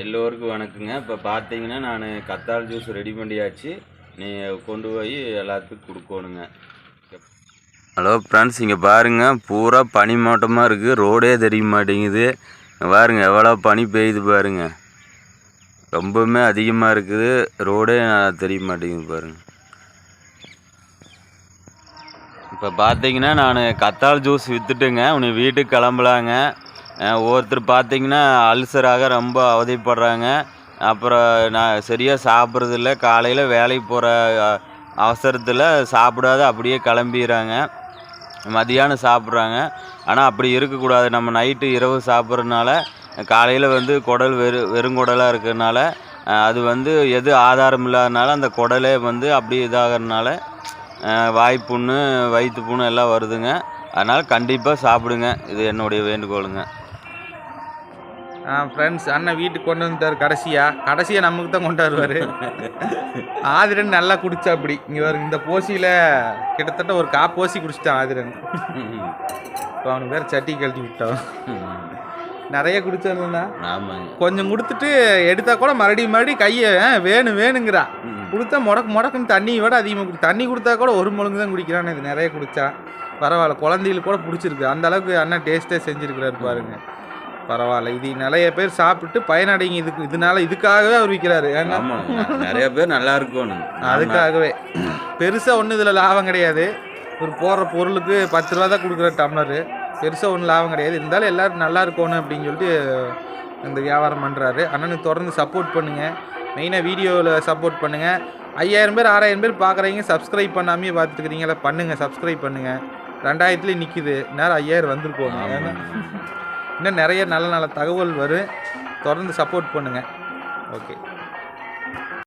எல்லோருக்கும் வணக்கங்க. இப்போ பார்த்தீங்கன்னா நான் கத்தாழ் ஜூஸ் ரெடி பண்ணியாச்சு. நீ கொண்டு போய் எல்லாத்துக்கும் கொடுக்கணுங்க. ஹலோ ஃப்ரெண்ட்ஸ் இங்கே பாருங்கள் பூரா பனி மூட்டமாக இருக்குது ரோடே தெரிய மாட்டேங்குது. பாருங்கள் பாருங்க எவ்வளோ பனி பெய்யுது பாருங்க. ரொம்பவுமே அதிகமாக இருக்குது. ரோடே தெரிய மாட்டேங்குது பாருங்க. இப்போ பார்த்தீங்கன்னா நான் கத்தாழ் ஜூஸ் விற்றுட்டுங்க உன்னை வீட்டுக்கு கிளம்பலாங்க. ஒருத்தர் பார்த்திங்கன்னா அல்சராக ரொம்ப அவதிப்படுறாங்க. அப்புறம் நான் சரியாக சாப்பிட்றதில்ல. காலையில் வேலைக்கு போகிற அவசரத்தில் சாப்பிடாத அப்படியே கிளம்பிடுறாங்க. மதியானம் சாப்பிட்றாங்க. ஆனால் அப்படி இருக்கக்கூடாது. நம்ம நைட்டு இரவு சாப்பிட்றதுனால காலையில் வந்து குடல் வெறு வெறுங்குடலாக இருக்கிறதுனால அது வந்து எது ஆதாரம் இல்லாதனால அந்த குடலே வந்து அப்படி இதாகிறதுனால வாய்ப்புண்ணு வயிற்று புண்ணு எல்லாம் வருதுங்க. அதனால் கண்டிப்பாக சாப்பிடுங்க. இது என்னுடைய வேண்டுகோளுங்க. ஃப்ரெண்ட்ஸ் அண்ணன் வீட்டுக்கு கொண்டு வந்துட்டார் கடைசியாக கடைசியாக நமக்கு தான் கொண்டு வருவார். ஆதிரன் நல்லா குடிச்சா அப்படி. இங்கே வரும் இந்த போசியில் கிட்டத்தட்ட ஒரு கா போசி குடிச்சிட்டான் ஆதிரன். இப்போ அவனுக்கு வேறு சட்டி கழட்டி விட்டான். நிறைய குடிச்சிருந்தா கொஞ்சம் கொடுத்துட்டு எடுத்தா கூட மறுபடியும் மறுபடியும் கையை "ஆ, வேணும் வேணுங்கிறா. கொடுத்தா முடக்கு முடக்குன்னு தண்ணி விட அதிகமாக தண்ணி கொடுத்தா கூட ஒரு முழுங்கு தான் குடிக்கிறான்னு இது நிறைய குடிச்சா. பரவாயில்ல குழந்தைகளுக்கு கூட பிடிச்சிருக்கு. அந்த அளவுக்கு அண்ணன் டேஸ்ட்டே செஞ்சுருக்கிறாரு பாருங்க. பரவாயில்ல. இது நிறைய பேர் சாப்பிட்டு பயனடைங்க. இதுக்கு இதனால இதுக்காகவே அவர் விற்கிறாரு ஏன்னா நிறைய பேர் நல்லா இருக்கணும் அதுக்காகவே. பெருசாக ஒன்றும் இதில் லாபம் கிடையாது. ஒரு போடுற பொருளுக்கு பத்து ரூபா தான் கொடுக்குற டம்ளரு. பெருசாக ஒன்றும் லாபம் கிடையாது. இருந்தாலும் எல்லோரும் நல்லா இருக்கணும் அப்படின்னு சொல்லிட்டு இந்த வியாபாரம் பண்ணுறாரு அண்ணனுக்கு தொடர்ந்து சப்போர்ட் பண்ணுங்கள் மெயினாக வீடியோவில் சப்போர்ட் பண்ணுங்கள் ஐயாயிரம் பேர் ஆறாயிரம் பேர் பார்க்குறீங்க சப்ஸ்கிரைப் பண்ணாமே பார்த்துட்டு இருக்கிறீங்களா பண்ணுங்கள் சப்ஸ்கிரைப் பண்ணுங்கள் ரெண்டாயிரத்துலேயும் நிற்கிது நேரம் ஐயாயிரம் வந்திருக்கோம் இன்னும் நிறைய நல்ல நல்ல தகவல் வரும். தொடர்ந்து சப்போர்ட் பண்ணுங்கள் ஓகே